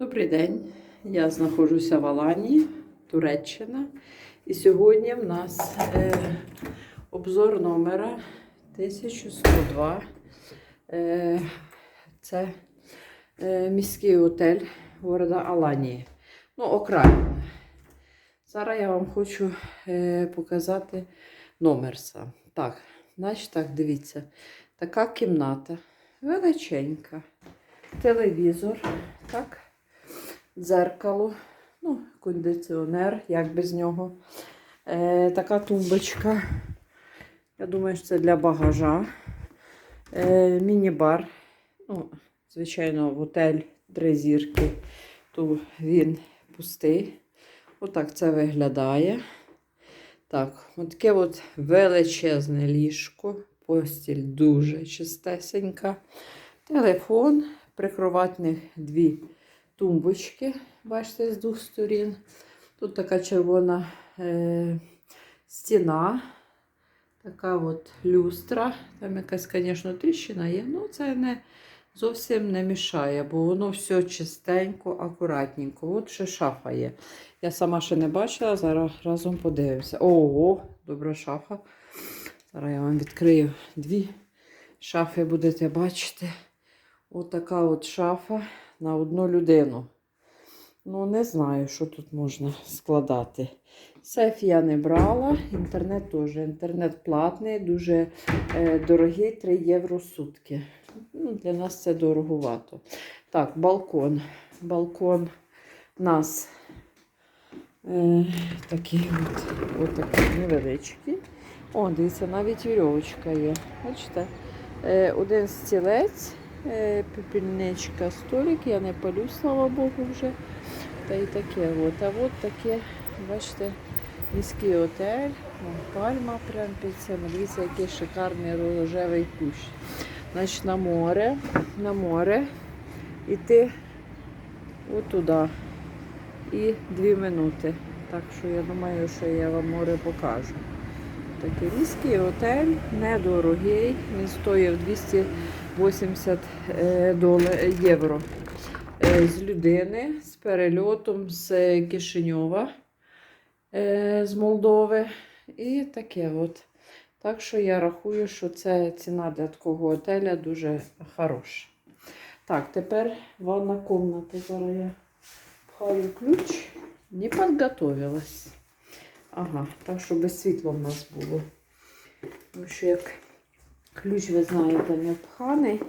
Добрий день. Я знаходжуся в Аланії, Туреччина. І сьогодні в нас е, обзор номера 1102. Е, це е, міський готель города Аланії. Ну, окраїна. Зараз я вам хочу е, показати номер сам. Так, значить так, дивіться. Така кімната величенька. Телевізор, так, дзеркало, ну, кондиціонер, як без нього. Е, така тумбочка. Я думаю, що це для багажа. Е, міні-бар. Ну, звичайно, готель три зірки, то він пустий. Отак це виглядає. Так, от таке от величезне ліжко. Постіль дуже чистесенька. Телефон, прикроватних дві тумбочки, бачите, з двох сторін. Тут така червона е, стіна, така от люстра. Там якась, звісно, тріщина є, але це не зовсім не мішає, бо воно все чистенько, акуратненько. От ще шафа є. Я сама ще не бачила, зараз разом подивимося. Ого, добра шафа. Зараз я вам відкрию дві шафи, будете бачити. Отака от шафа на одну людину. Ну, не знаю, що тут можна складати. Сейф я не брала, інтернет теж. Інтернет платний, дуже е, дорогий, 3 євро сутки. Ну, для нас це дороговато. Так, балкон. Балкон у нас е, такий от, от такий невеличкий. О, дивіться, навіть вірьовочка є. Бачите? Е, один стілець, пепельничка, столик. Я не палю, слава Богу, вже. Та й таке. От. А от таке, бачите, міський отель, пальма прямо під цим. Дивіться, який шикарний рожевий кущ. Значить, на море, на море іти отуди. І дві минути. Так що я думаю, що я вам море покажу. Такий готель, недорогий. Він стоїв 280 е, євро е, з людини з перельотом з Кишиньова е, з Молдови. І таке от. Так що я рахую, що це ціна для такого готеля дуже хороша. Так, тепер ванна кімната. Зараз я пхаю ключ. Не підготовилась. Ага, так, щоб світло в нас було. Тому що як ключ, ви знаєте, не впханий,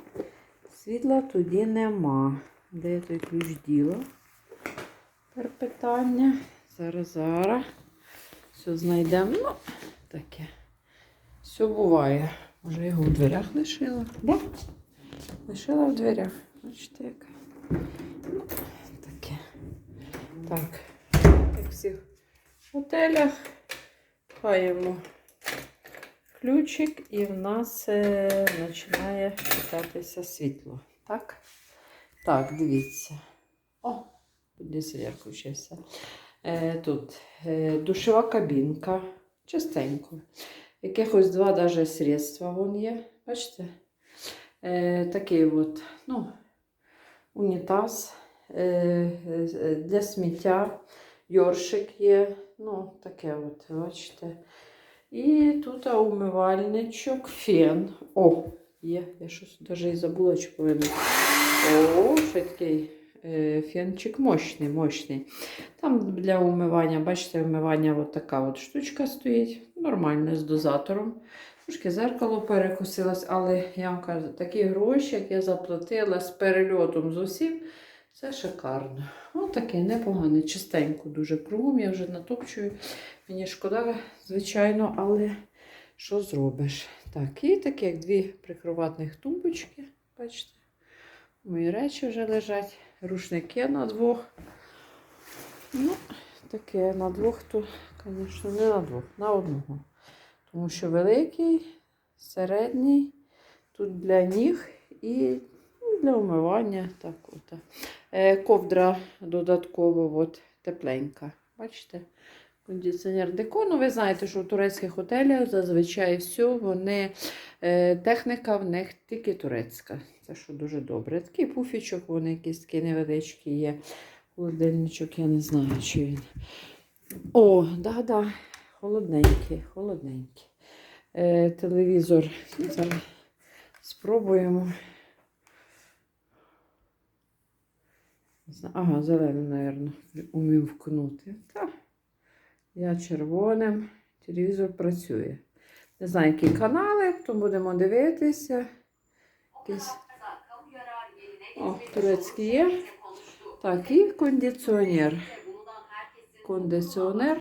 світла тоді нема. Де я той ключ діла? Тепер питання. Зараз, зараз. Все знайдемо. Ну, таке. Все буває. Може, його в дверях лишила? Да? Лишила в дверях. Бачите, як. Ну, таке. Так, як всіх готелях пхаємо ключик і в нас е, починає читатися світло. Так? Так, дивіться. О, десь я включився. Е, тут е, душова кабінка. Чистенько. Якихось два даже средства вон є. Бачите? Е, такий от, ну, унітаз е, для сміття. Йоршик є, ну, таке от, бачите. І тут умивальничок, фен. О, є, я щось навіть і забула, чи повинна. О, ще такий е, фенчик мощний, мощний. Там для умивання, бачите, умивання от така от штучка стоїть. Нормально, з дозатором. Трошки зеркало перекосилось, але я вам кажу, такі гроші, як я заплатила з перельотом з усім. Це шикарно. Ось таке непогане, чистенько, дуже кругом. Я вже натопчую. Мені шкода, звичайно, але що зробиш? Так, і такі, як дві прикроватних тумбочки. Бачите? Мої речі вже лежать. Рушники на двох. Ну, таке на двох, то, звісно, не на двох, на одного. Тому що великий, середній, тут для ніг і ну, для умивання. Так, от. Е, ковдра додатково от, тепленька. Бачите? Кондиціонер Деко. Ну, ви знаєте, що в турецьких готелях зазвичай все, вони, е, техніка в них тільки турецька. Це що дуже добре. Такий пуфічок, вони якісь такі невеличкі є. Холодильничок, я не знаю, чи він. О, да-да, холодненький, холодненький. Е, телевізор. Зараз спробуємо. Не знаю, Ага, зеленим, мабуть, умів вкнути. Та. Я червоним. Телевізор працює. Не знаю, які канали, то будемо дивитися. Якісь... О, турецький є. Так, і кондиціонер. Кондиціонер.